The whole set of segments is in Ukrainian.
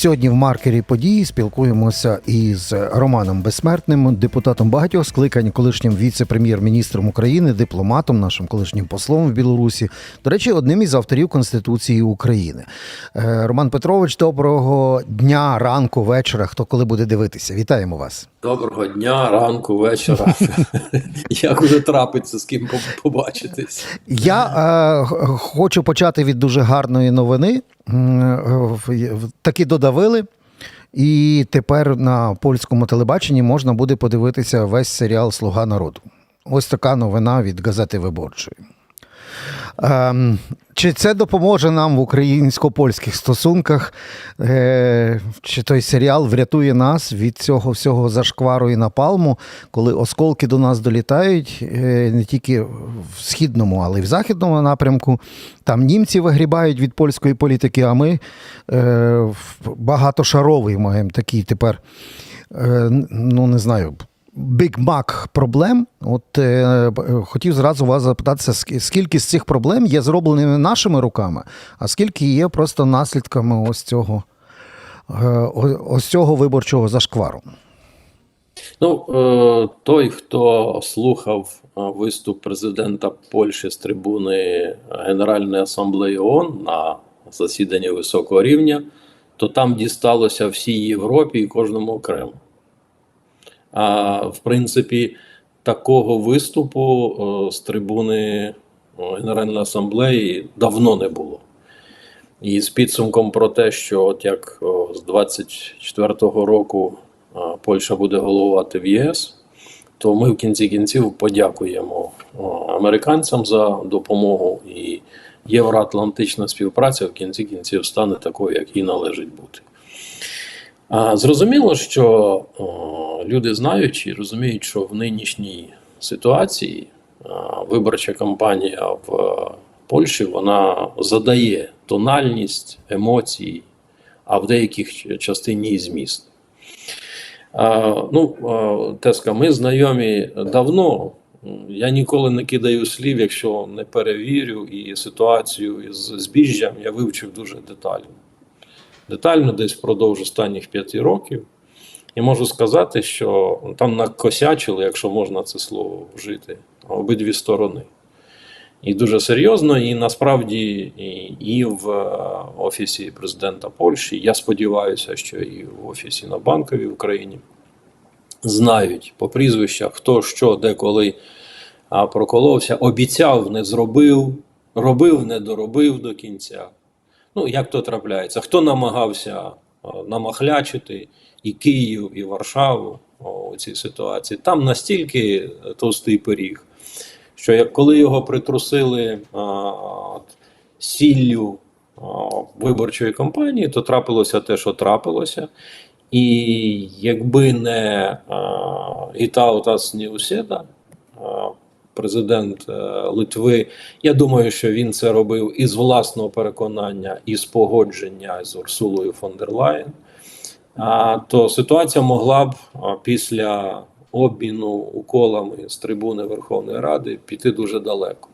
Сьогодні в маркері події спілкуємося із Романом Безсмертним, депутатом багатьох скликань, колишнім віце-прем'єр-міністром України, дипломатом, нашим колишнім послом в Білорусі. До речі, одним із авторів Конституції України. Е, Роман Петрович, доброго дня, ранку, вечора. Хто коли буде дивитися? Вітаємо вас. Доброго дня, ранку, вечора. Як уже трапиться з ким побачитись? Я е, хочу почати від дуже гарної новини. Е, Таки додавили. І тепер на польському телебаченні можна буде подивитися весь серіал Слуга народу. Ось така новина від газети Виборчої. Ем, чи це допоможе нам в українсько-польських стосунках? Е, чи той серіал врятує нас від цього всього зашквару і напалму, коли осколки до нас долітають е, не тільки в східному, але й в західному напрямку. Там німці вигрібають від польської політики, а ми е, багатошаровий маємо такий тепер, ну не знаю. Mac проблем. От е, хотів зразу вас запитатися, скільки з цих проблем є зробленими нашими руками, а скільки є просто наслідками ось цього, е, ось цього виборчого зашквару. Ну, е, той, хто слухав е, виступ президента Польщі з трибуни Генеральної асамблеї ООН на засіданні високого рівня, то там дісталося всій Європі і кожному окремо. А в принципі, такого виступу е, з трибуни Генеральної асамблеї давно не було. І з підсумком про те, що от як з 24-го року Польща буде головувати в ЄС, то ми в кінці кінців подякуємо американцям за допомогу, і євроатлантична співпраця в кінці кінців стане такою, як їй належить бути. Зрозуміло, що люди знають і розуміють, що в нинішній ситуації виборча кампанія в Польщі вона задає тональність, емоції, а в деяких частині і зміст. Ну, Теска, ми знайомі давно. Я ніколи не кидаю слів, якщо не перевірю, і ситуацію із збіжжям я вивчив дуже детально. Детально, десь впродовж останніх п'яти років. І можу сказати, що там накосячили, якщо можна це слово вжити, обидві сторони. І дуже серйозно, і насправді і, в е, офісі президента Польщі, я сподіваюся, що і в офісі на банковій в Україні знають по прізвищах, хто що, де коли проколовся, обіцяв, не зробив, робив, не доробив до кінця. Ну, як то трапляється? Хто намагався намахлячити і Київ, і Варшаву у цій ситуації? Там настільки товстий пиріг, що як коли його притрусили а, сіллю а, виборчої кампанії, то трапилося те, що трапилося. І якби не Гітаутас Ніусєда, президент е, Литви, я думаю, що він це робив із власного переконання, із погодження з Урсулою фон дер Лаєн, то ситуація могла б після обміну уколами з трибуни Верховної Ради піти дуже далеко.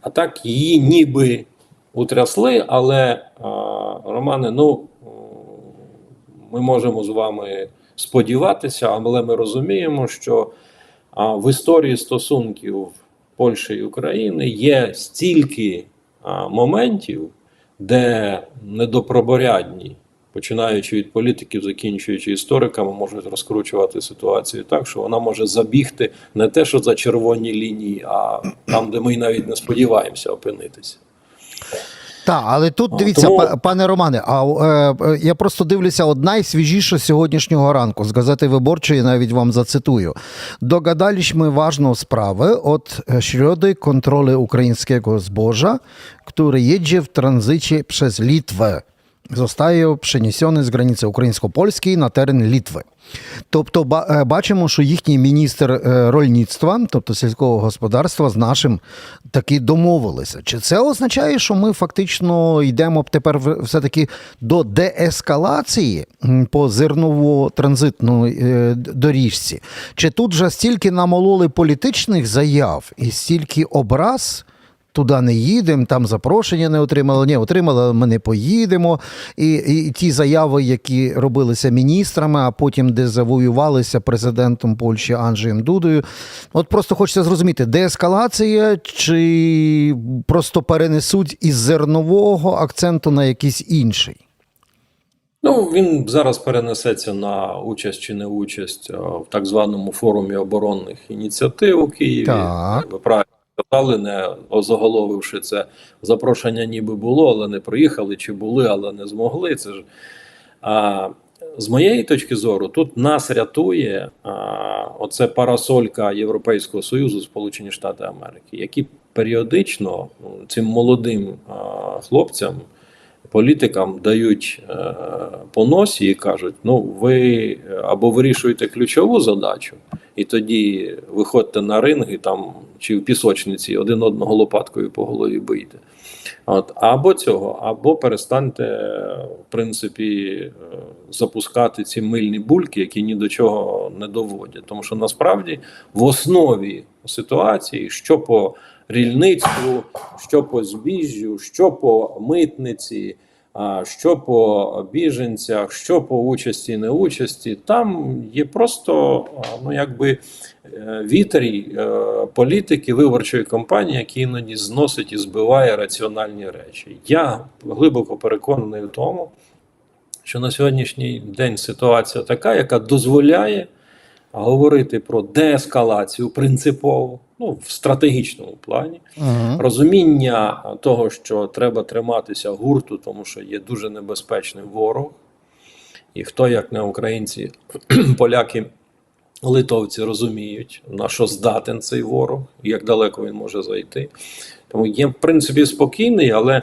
А так її ніби утрясли, але Романе, ну ми можемо з вами сподіватися, але ми розуміємо, що а, в історії стосунків Польщі і України є стільки моментів, де недопроборядні, починаючи від політиків, закінчуючи істориками, можуть розкручувати ситуацію так, що вона може забігти не те, що за червоні лінії, а там, де ми навіть не сподіваємося опинитися. Так, але тут дивіться, тому- па- пане Романе, а е, е, я просто дивлюся од найсвіжіше сьогоднішнього ранку з газети Виборчої, навіть вам зацитую. Догадались ми важну справу от środy контролю українського збожа, який jedzie в транзиті через Litwę. Zostaje przeniesiony z granicy українсько-польської на терен Літви. Тобто, е, бачимо, що їхній міністр е, рольництва, тобто сільського господарства, з нашим таки домовилися. Чи це означає, що ми фактично йдемо тепер все-таки до деескалації по зерново-транзитної е, доріжці? Чи тут вже стільки намололи політичних заяв і стільки образ? Туди не їдемо, там запрошення не отримали. Ні, отримали, ми не поїдемо. І, і ті заяви, які робилися міністрами, а потім де завоювалися президентом Польщі Анджеєм Дудою. От просто хочеться зрозуміти, деескалація чи просто перенесуть із зернового акценту на якийсь інший. Ну, він зараз перенесеться на участь чи не участь в так званому форумі оборонних ініціатив у Києві. Так. Ви правильно сказали, не озаголовивши це запрошення, ніби було, але не приїхали, чи були, але не змогли. Це ж а, з моєї точки зору, тут нас рятує а, оце парасолька Європейського Союзу, Сполучені Штати Америки, які періодично ну, цим молодим а, хлопцям політикам дають е, по носі і кажуть: ну, ви або вирішуєте ключову задачу, і тоді виходьте на ринг і там чи в пісочниці один одного лопаткою по голові бийте. От, або цього, або перестаньте, в принципі, е, запускати ці мильні бульки, які ні до чого не доводять. Тому що насправді в основі ситуації, що по рільництву, що по збіжжю, що по митниці, що по біженцях, що по участі і неучасті, там є просто ну якби е, вітрій е, політики виборчої кампанії, які іноді зносить і збиває раціональні речі. Я глибоко переконаний в тому, що на сьогоднішній день ситуація така, яка дозволяє говорити про деескалацію принципово, ну в стратегічному плані, Угу. розуміння того, що треба триматися гурту, тому що є дуже небезпечний ворог, і хто, як не українці, поляки, литовці розуміють, на що здатен цей ворог, як далеко він може зайти. Тому є, в принципі, спокійний, але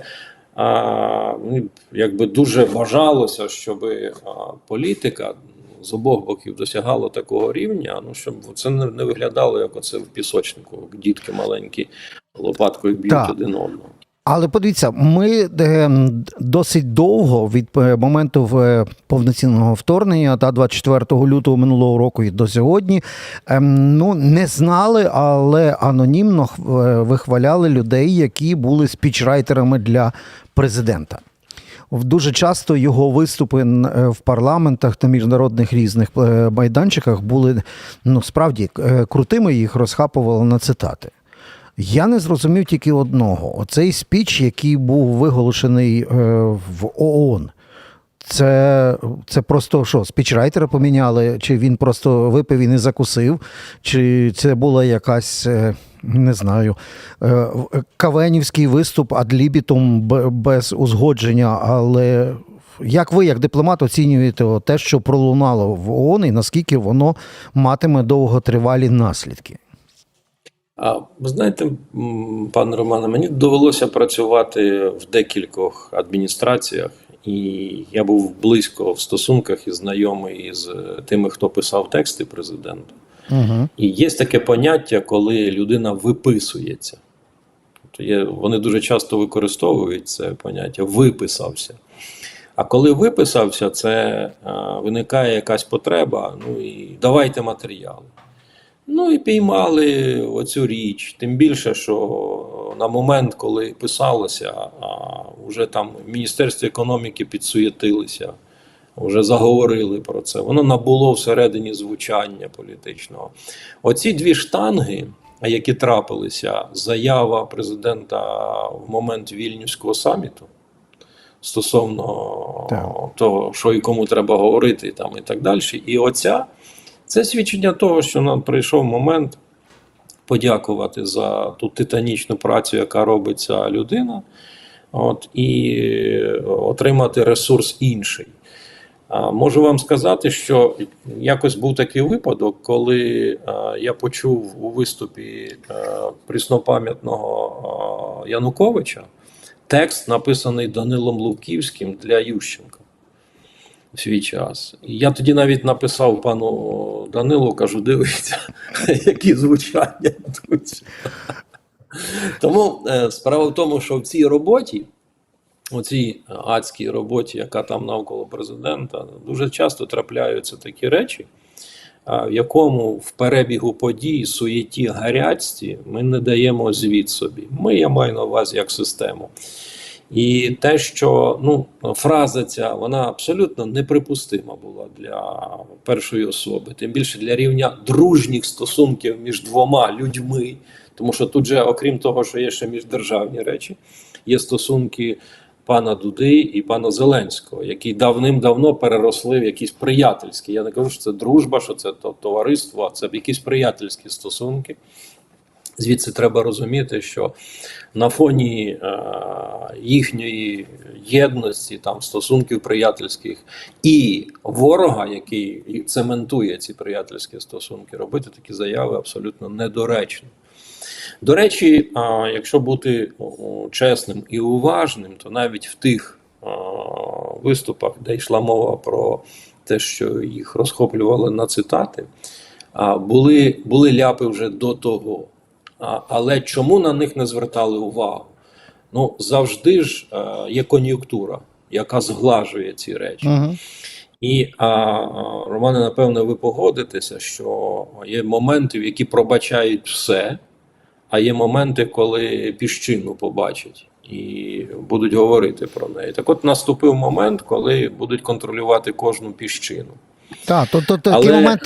а, ну, якби дуже бажалося, щоб а, політика з обох боків досягала такого рівня, ну щоб це не, не виглядало як оце в пісочнику, як дітки маленькі лопаткою б'ють Так. один одного. Але подивіться, ми е, досить довго від е, моменту е, повноцінного вторгнення та 24 лютого минулого року і до сьогодні ем, ну не знали, але анонімно вихваляли людей, які були спічрайтерами для президента. Дуже часто його виступи е, в парламентах та міжнародних різних е, майданчиках були ну справді е, крутими, їх розхапували на цитати. Я не зрозумів тільки одного: оцей спіч, який був виголошений в ООН. Це, це просто що, спічрайтера поміняли, чи він просто випив і не закусив, чи це була якась, не знаю, е, кавенівський виступ адлібітом без узгодження. Але як ви, як дипломат, оцінюєте те, що пролунало в ООН, і наскільки воно матиме довготривалі наслідки? А ви знаєте, пане Романе, мені довелося працювати в декількох адміністраціях, і я був близько в стосунках і знайомий із е, тими, хто писав тексти президенту. Угу. І є таке поняття, коли людина виписується. Тобто є, вони дуже часто використовують це поняття виписався. А коли виписався, це а, виникає якась потреба, ну і давайте матеріали. Ну і піймали оцю річ. Тим більше, що на момент, коли писалося, а, вже там в Міністерстві економіки підсуєтилися, вже заговорили про це. Воно набуло всередині звучання політичного. Оці дві штанги, які трапилися, заява президента в момент вільнюського саміту стосовно Так. того, що і кому треба говорити, там і так далі. І оця це свідчення того, що нам прийшов момент подякувати за ту титанічну працю, яка робить ця людина, от, і отримати ресурс інший. Можу вам сказати, що якось був такий випадок, коли я почув у виступі а, Януковича текст, написаний Данилом Луківським для Ющенка в свій час. Я тоді навіть написав пану Данилу, кажу: дивіться, які звучання йдуть. Тому е, справа в тому, що в цій роботі, у цій адській роботі, яка там навколо президента, дуже часто трапляються такі речі, в якому в перебігу подій, суєті, гарячці ми не даємо звіт собі. Ми я маю на увазі як систему. І те, що ну, фраза ця вона абсолютно неприпустима була для першої особи, тим більше для рівня дружніх стосунків між двома людьми. Тому що тут же, окрім того, що є ще міждержавні речі, є стосунки пана Дуди і пана Зеленського, які давним-давно переросли в якісь приятельські. Я не кажу, що це дружба, що це товариство, а це якісь приятельські стосунки. Звідси треба розуміти, що на фоні е, їхньої єдності, там стосунків приятельських і ворога, який цементує ці приятельські стосунки, робити такі заяви абсолютно недоречно. До речі, якщо бути чесним і уважним, то навіть в тих виступах, де йшла мова про те, що їх розхоплювали на цитати, були, були ляпи вже до того. Але чому на них не звертали увагу? Ну, завжди ж є кон'юнктура, яка зглажує ці речі. Угу. І а, Романе, напевно, ви погодитеся, що є моменти, в які пробачають все, а є моменти, коли піщину побачать і будуть говорити про неї. Так от наступив момент, коли будуть контролювати кожну піщину. Так, то, то то, Але момент.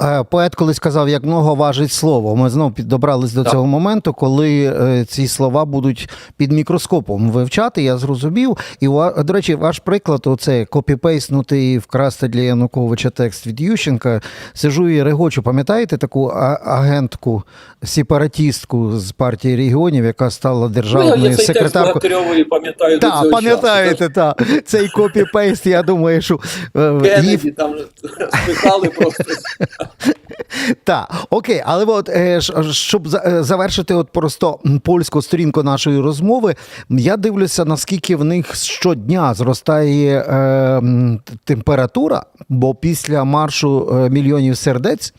Е, Поет колись сказав, як много важить слово. Ми знову підобрались до Так. цього моменту, коли е, ці слова будуть під мікроскопом вивчати. Я зрозумів. І до речі, ваш приклад, оце копіпейснути і вкрасти для Януковича текст від Ющенка. Сижу і регочу. Пам'ятаєте таку агентку, сепаратістку з партії регіонів, яка стала ну, державною текст секретаркою? Пам'ятаю Так, пам'ятаєте, так. Цей копіпейст, я думаю, що е, часу. її там спихали просто. Так, окей, але от е, щоб е, завершити от просто польську сторінку нашої розмови, я дивлюся, наскільки в них щодня зростає е, температура, бо після маршу е, мільйонів сердець.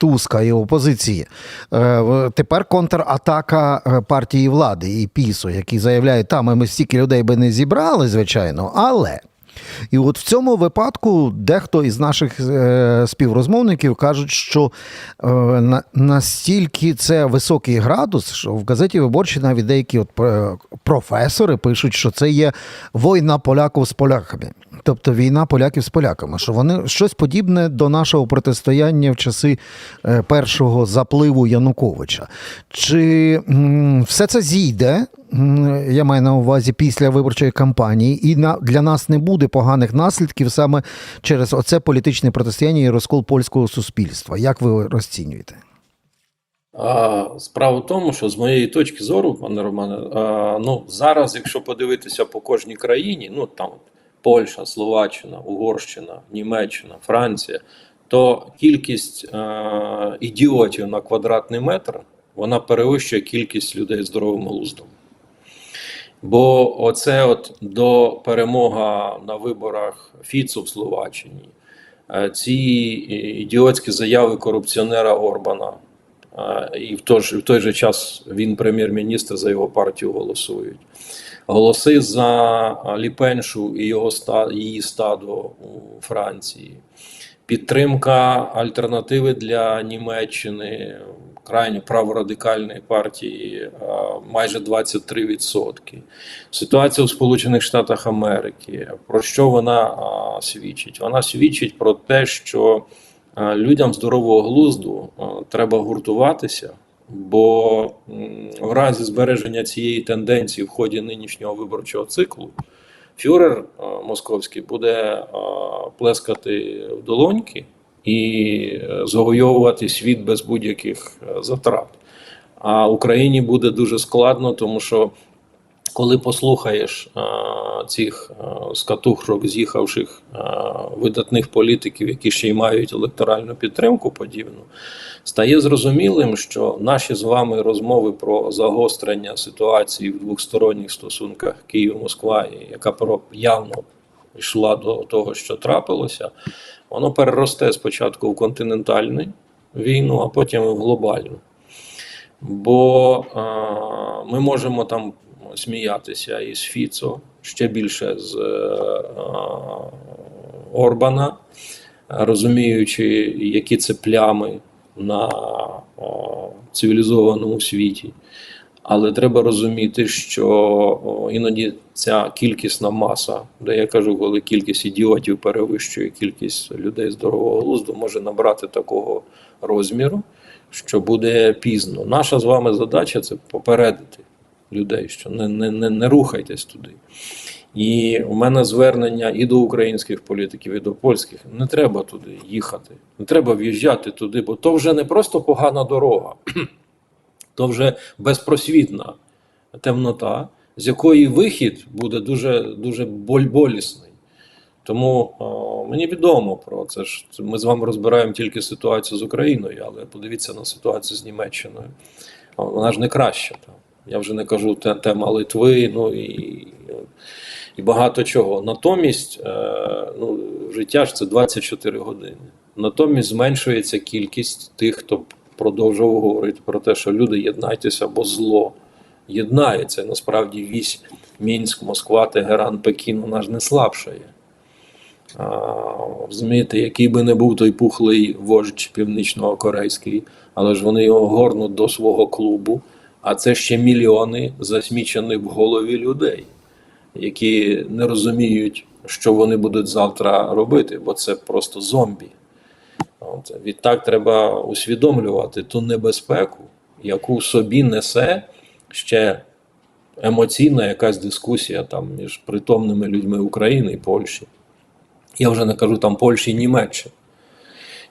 Туска і опозиції. Тепер контратака партії влади і ПІСу, які заявляють, там ми стільки людей би не зібрали, звичайно, але і от в цьому випадку дехто із наших е, співрозмовників кажуть, що е, на, настільки це високий градус, що в газеті виборчі навіть деякі от, е, професори пишуть, що це є війна поляків з поляками, тобто війна поляків з поляками, що вони щось подібне до нашого протистояння в часи е, першого запливу Януковича. Чи все це зійде? Я маю на увазі після виборчої кампанії, і для нас не буде поганих наслідків саме через оце політичне протистояння і розкол польського суспільства. Як ви розцінюєте? А, справа в тому, що з моєї точки зору, пане Романе, а, ну зараз, якщо подивитися по кожній країні, ну там Польща, Словаччина, Угорщина, Німеччина, Франція, то кількість а, ідіотів на квадратний метр вона перевищує кількість людей здоровим глуздом. Бо оце от до перемога на виборах Фіцу в Словаччині, е, ці ідіотські заяви корупціонера Орбана, е, і в той, в той же час він прем'єр-міністр за його партію голосують. Голоси за Ліпеншу і його її стадо у Франції, підтримка альтернативи для Німеччини, крайньо праворадикальної партії майже 23%. Ситуація у Сполучених Штатах Америки. Про що вона свідчить? Вона свідчить про те, що людям здорового глузду треба гуртуватися. Бо в разі збереження цієї тенденції в ході нинішнього виборчого циклу фюрер московський буде плескати в долоньки і е, завойовувати світ без будь-яких е, затрат. А Україні буде дуже складно, тому що коли послухаєш а, цих а, скатухрок, з'їхавших а, видатних політиків, які ще й мають електоральну підтримку подібну, стає зрозумілим, що наші з вами розмови про загострення ситуації в двосторонніх стосунках Київ-Москва, яка явно йшла до того, що трапилося, воно переросте спочатку в континентальну війну, а потім в глобальну. Бо а, ми можемо там сміятися із Фіцо, ще більше з е, Орбана. розуміючи, які це плями на о, цивілізованому світі. Але треба розуміти, що іноді ця кількісна маса, де я кажу, коли кількість ідіотів перевищує кількість людей здорового глузду, може набрати такого розміру, що буде пізно. Наша з вами задача це попередити людей, що не, не, не, не рухайтесь туди. І у мене звернення і до українських політиків, і до польських. Не треба туди їхати, не треба в'їжджати туди, бо то вже не просто погана дорога, то вже безпросвітна темнота, з якої вихід буде дуже, дуже болісний. Тому о, мені відомо про це ж. Ми з вами розбираємо тільки ситуацію з Україною, але подивіться на ситуацію з Німеччиною. Вона ж не краща. Там. Я вже не кажу те, тема Литви, ну і, і багато чого. Натомість, е, ну, життя ж це 24 години. Натомість зменшується кількість тих, хто продовжував говорити про те, що люди єднайтеся, бо зло єднається. Насправді вісь Мінськ, Москва, Тегеран, Пекін, вона ж не слабшає. Розумієте, який би не був той пухлий вождь північно-корейський, але ж вони його горнуть до свого клубу. А це ще мільйони засмічених в голові людей, які не розуміють, що вони будуть завтра робити, бо це просто зомбі. От. Відтак треба усвідомлювати ту небезпеку, яку собі несе ще емоційна якась дискусія там між притомними людьми України і Польщі. Я вже не кажу там Польщі і Німеччини.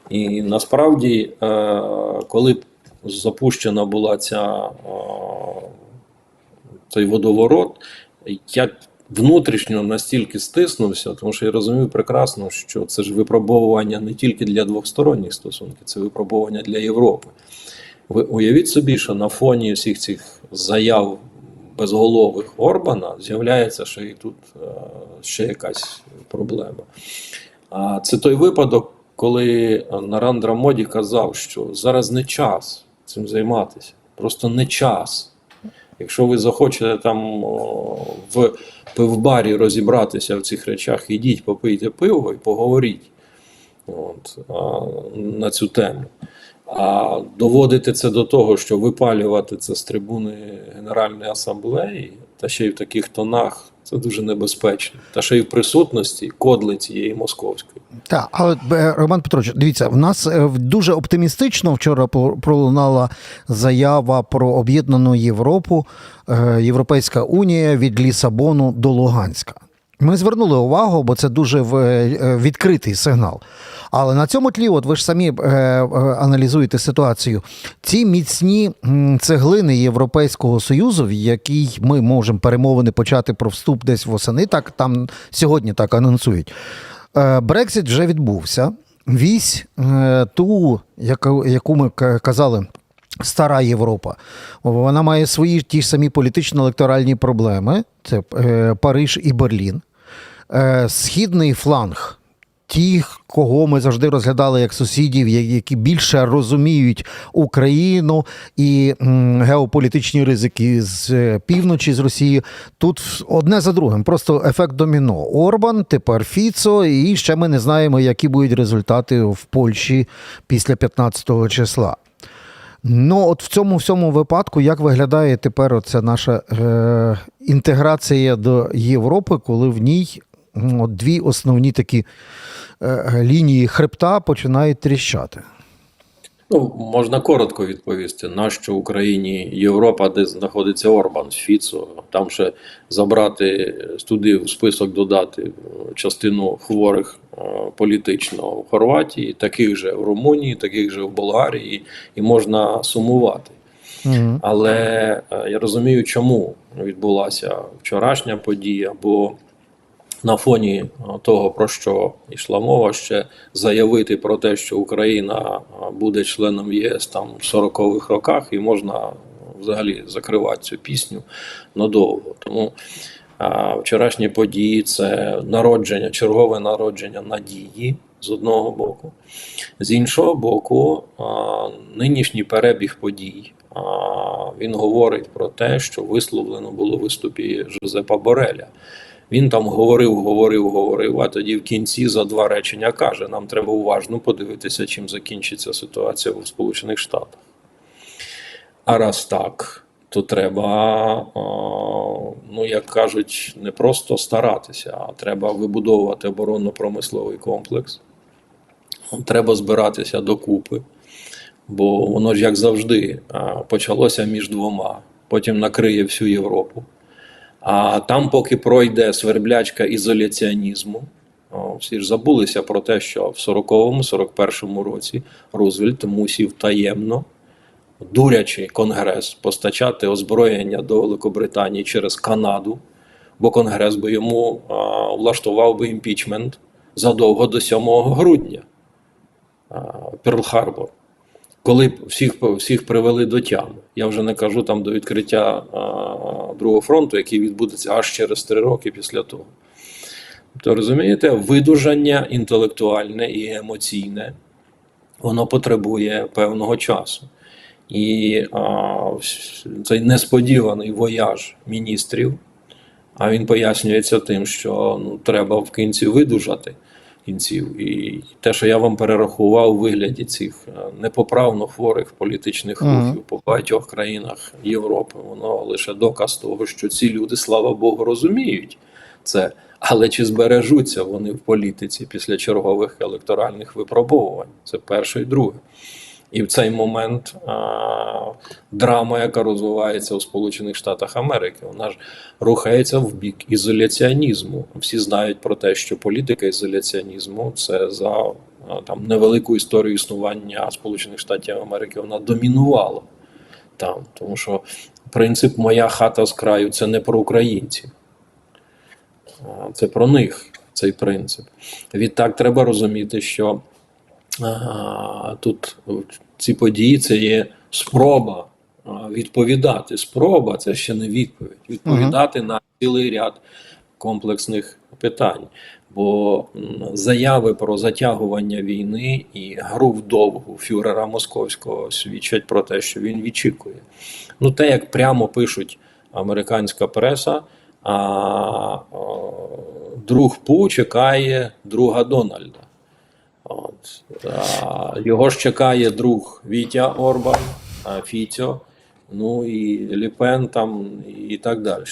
І насправді, е, коли запущена була ця, е, цей водоворот, я внутрішньо настільки стиснувся, тому що я розумію прекрасно, що це ж випробовування не тільки для двосторонніх стосунків, це випробовування для Європи. Ви уявіть собі, що на фоні всіх цих заяв безголових Орбана з'являється ще і тут е, ще якась проблема. А це той випадок, коли Нарандра Моді казав, що зараз не час цим займатися, просто не час. Якщо ви захочете там в пивбарі розібратися в цих речах, ідіть, попийте пиво і поговоріть от, на цю тему. А доводити це до того, що випалювати це з трибуни Генеральної асамблеї, та ще й в таких тонах, це дуже небезпечно. Та ще й в присутності кодли цієї московської. Так, але Роман Петрович, дивіться, в нас е, дуже оптимістично вчора про- пролунала заява про об'єднану Європу, е, Європейська Унія від Лісабону до Луганська. Ми звернули увагу, бо це дуже в- е, відкритий сигнал. Але на цьому тлі, от ви ж самі е, е, аналізуєте ситуацію. Ці міцні цеглини Європейського Союзу, в якій ми можемо перемовини почати про вступ десь восени, так там сьогодні так анонсують. Е, Брексит вже відбувся. Вісь е, ту, яку, ми казали. Стара Європа, вона має свої ті ж самі політично-електоральні проблеми: це е, Париж і Берлін. Е, Східний фланг, ті, кого ми завжди розглядали як сусідів, які більше розуміють Україну і геополітичні ризики з е, півночі, з Росії. Тут одне за другим, просто ефект доміно. Орбан, тепер Фіцо, і ще ми не знаємо, які будуть результати в Польщі після 15 числа. Ну, от в цьому всьому випадку, як виглядає тепер оця наша е, інтеграція до Європи, коли в ній от дві основні такі е, лінії хребта починають тріщати? Ну, можна коротко відповісти, нащо в Україні Європа, де знаходиться Орбан, Фіцо, там ще забрати туди в список додати е, частину хворих е, політично в Хорватії, таких же в Румунії, таких же в Болгарії, і можна сумувати. Угу. Але е, я розумію, чому відбулася вчорашня подія, бо на фоні е, того, про що йшла мова, ще заявити про те, що Україна е, буде членом ЄС там в 40-х роках, і можна взагалі закривати цю пісню надовго. Тому е, вчорашні події це народження, чергове народження надії з одного боку. З іншого боку, а, нинішній перебіг подій. а, Він говорить про те, що висловлено було в виступі Жозепа Бореля. Він там говорив, говорив, говорив, а тоді в кінці за два речення каже: нам треба уважно подивитися, чим закінчиться ситуація у Сполучених Штатах. А раз так, то треба, ну як кажуть, не просто старатися, а треба вибудовувати оборонно-промисловий комплекс. Треба збиратися докупи, бо воно ж як завжди почалося між двома, потім накриє всю Європу. А там, поки пройде сверблячка ізоляціонізму, всі ж забулися про те, що в 40-му, 41-му році Рузвельт мусів таємно, дурячи Конгрес, постачати озброєння до Великобританії через Канаду, бо Конгрес би йому а, влаштував би імпічмент задовго до 7 грудня. Перл-Харбор, коли всіх, всіх привели до тями. Я вже не кажу там до відкриття а, Другого фронту, який відбудеться аж через три роки після того. То розумієте, видужання інтелектуальне і емоційне, воно потребує певного часу. І а, цей несподіваний вояж міністрів, а він пояснюється тим, що ну, треба в кінці видужати кінців. І те, що я вам перерахував у вигляді цих е, непоправно хворих політичних рухів по багатьох країнах Європи, воно лише доказ того, що ці люди, слава Богу, розуміють це. Але чи збережуться вони в політиці після чергових електоральних випробовувань? Це перше і друге. І в цей момент а, драма, яка розвивається у Сполучених Штатах Америки, вона ж рухається в бік ізоляціонізму. Всі знають про те, що політика ізоляціонізму це за а, там невелику історію існування Сполучених Штатів Америки. Вона домінувала там, тому що принцип Моя хата з краю це не про українців, а, це про них цей принцип. Відтак треба розуміти, що а, тут ці події це є спроба відповідати. Спроба це ще не відповідь. Відповідати на цілий ряд комплексних питань. Бо заяви про затягування війни і гру вдовгу фюрера московського свідчать про те, що він відчікує. Ну, те, як прямо пишуть американська преса, а, а, друг Пу чекає друга Дональда. А, його ж чекає друг Вітя Орбан, Фіцьо, ну і Ліпен там і так далі.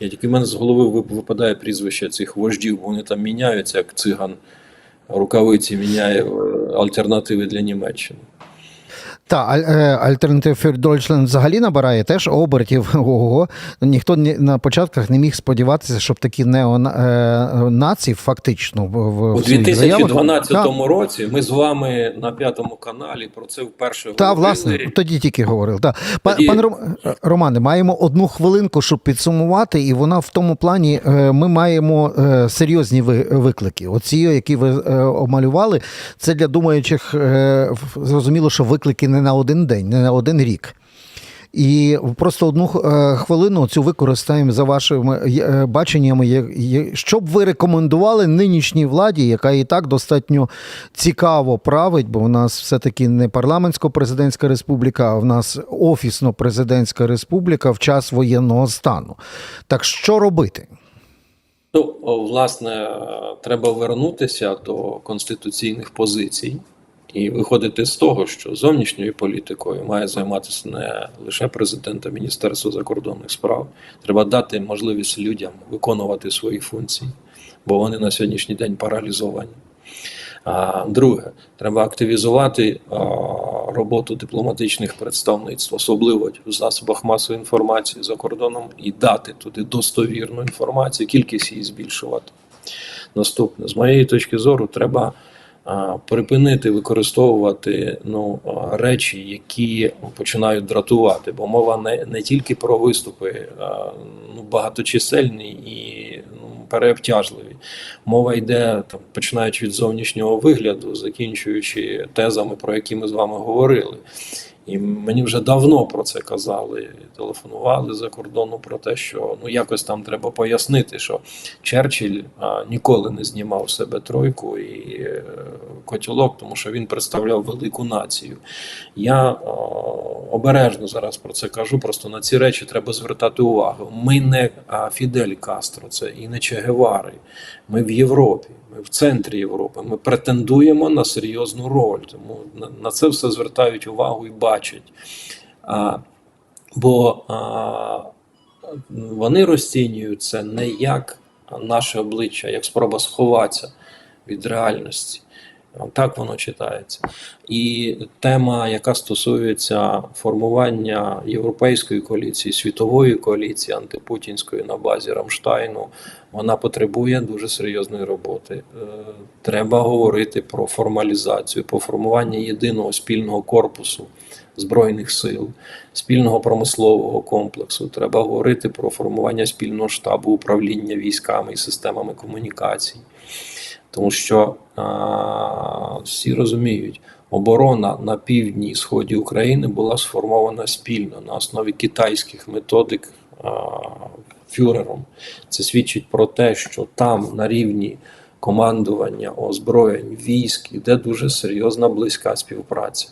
Я тільки в мене з голови вип- випадає прізвище цих вождів, вони там міняються, як циган рукавиці міняє е, альтернативи для Німеччини. Та Альтернатив für Deutschland взагалі набирає теж обертів. Ого. Ніхто ні- на початках не міг сподіватися, щоб такі неонаці фактично в, У своїх заявах- році ми з вами на п'ятому каналі про це вперше Та, говорили. власне, тоді тільки говорив. Та. Тоді- Пане Романе, маємо одну хвилинку, щоб підсумувати, і вона в тому плані е, ми маємо е, серйозні ви- виклики. Оці, які ви е, обмалювали, це для думаючих е, зрозуміло, що виклики не на один день, не на один рік. І просто одну е, хвилину цю використаємо за вашими е, баченнями. Що б ви рекомендували нинішній владі, яка і так достатньо цікаво править, бо в нас все-таки не парламентсько-президентська республіка, а в нас офісно-президентська республіка в час воєнного стану. Так що робити? Ну, власне, е, треба вернутися до конституційних позицій і виходити з того, що зовнішньою політикою має займатися не лише президент, а Міністерство закордонних справ. Треба дати можливість людям виконувати свої функції, бо вони на сьогоднішній день паралізовані. А друге, треба активізувати роботу дипломатичних представництв, особливо в засобах масової інформації за кордоном, і дати туди достовірну інформацію, кількість її збільшувати. Наступне, з моєї точки зору, треба припинити використовувати ну, речі, які починають дратувати, бо мова не, не тільки про виступи ну, багаточисельні і ну, переобтяжливі. Мова йде там, починаючи від зовнішнього вигляду, закінчуючи тезами, про які ми з вами говорили. І мені вже давно про це казали, телефонували за кордону про те, що ну якось там треба пояснити, що Черчилль а, ніколи не знімав себе тройку і е, котілок, тому що він представляв велику націю. Я а, обережно зараз про це кажу. Просто на ці речі треба звертати увагу. Ми не а, Фідель Кастро, це і не Че Гевари. Ми в Європі, ми в центрі Європи. Ми претендуємо на серйозну роль. Тому на, це все звертають увагу і бачать. А, бо а, вони розцінюють це не як наше обличчя, як спроба сховатися від реальності. Так воно читається. І тема, яка стосується формування європейської коаліції, світової коаліції антипутінської на базі Рамштайну, вона потребує дуже серйозної роботи. Е, Треба говорити про формалізацію, про формування єдиного спільного корпусу збройних сил, спільного промислового комплексу. Треба говорити про формування спільного штабу управління військами і системами комунікацій. Тому що а, всі розуміють, оборона на півдні і сході України була сформована спільно на основі китайських методик фюрером. Це свідчить про те, що там на рівні командування озброєнь військ іде дуже серйозна близька співпраця.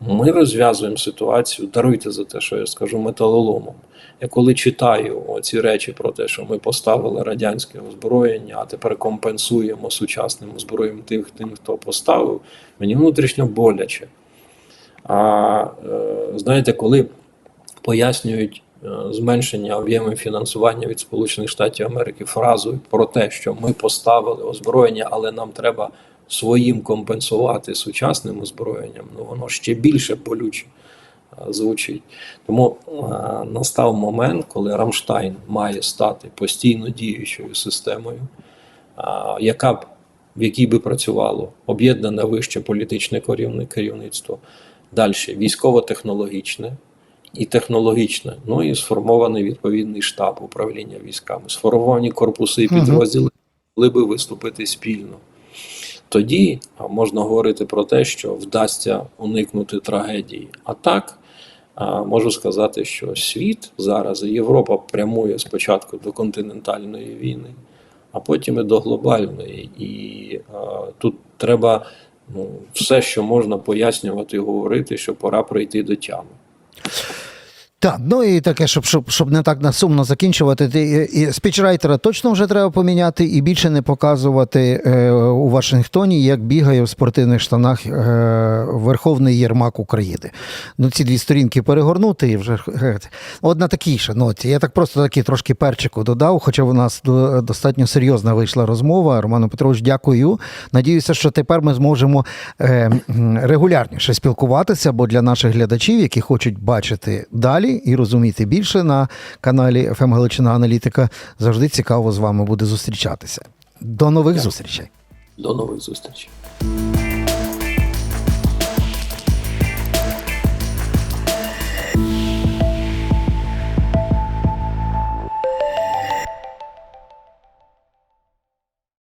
Ми розв'язуємо ситуацію, даруйте за те, що я скажу металоломом. Я коли читаю ці речі про те, що ми поставили радянське озброєння, а тепер компенсуємо сучасним озброєнням тих, тим, хто поставив, мені внутрішньо боляче. А е, знаєте, коли пояснюють е, зменшення об'ємів фінансування від Сполучених Штатів Америки фразою про те, що ми поставили озброєння, але нам треба своїм компенсувати сучасним озброєнням, ну воно ще більше болюче е, звучить. Тому е, настав момент, коли Рамштайн має стати постійно діючою системою, е, яка б в якій би працювало об'єднане вище політичне керівництво, далі військово-технологічне і технологічне, ну і сформований відповідний штаб управління військами, сформовані корпуси і підрозділи могли би виступити спільно. Тоді можна говорити про те, що вдасться уникнути трагедії. А так можу сказати, що світ зараз і Європа прямує спочатку до континентальної війни, а потім і до глобальної. І а, тут треба ну, все, що можна пояснювати і говорити, що пора прийти до тями. Так, ну і таке, щоб, щоб, щоб не так насумно закінчувати. ти- І, і спічрайтера точно вже треба поміняти і більше не показувати е, у Вашингтоні, як бігає в спортивних штанах е, Верховний Єрмак України. Ну, ці дві сторінки перегорнути і вже е, от на такій ноті. Я так просто такі трошки перчику додав, хоча в нас до- достатньо серйозна вийшла розмова. Роману Петрович, дякую. Надіюся, що тепер ми зможемо е, регулярніше спілкуватися, бо для наших глядачів, які хочуть бачити далі і розуміти більше на каналі ФМ Галичина Аналітика, завжди цікаво з вами буде зустрічатися. До нових Дякую. зустрічей. До нових зустрічей.